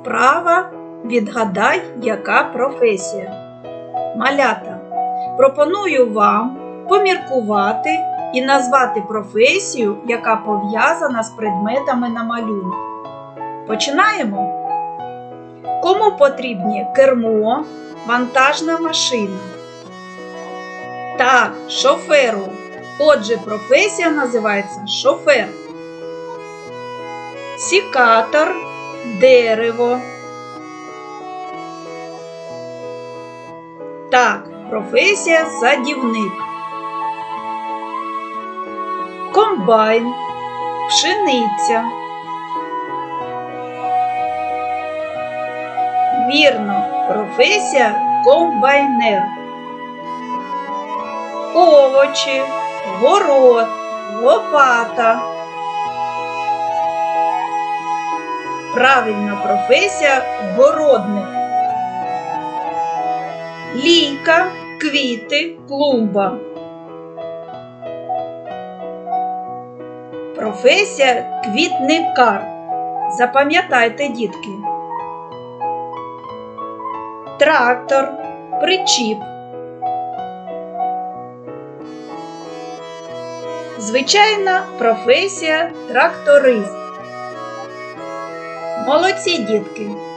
Вправа відгадай, яка професія. Малята. Пропоную вам поміркувати і назвати професію, яка пов'язана з предметами на малюнку. Починаємо. Кому потрібні кермо, вантажна машина? Так, шоферу. Отже, професія називається шофер. Сікатор, дерево. Так, професія садівник. Комбайн, пшениця. Вірно, професія комбайнер. Овочі, город, лопата. Правильна професія городник. Лійка, квіти, клумба. Професія квітникар. Запам'ятайте, дітки. Трактор, причіп. Звичайна професія тракторист. Молодці, дітки!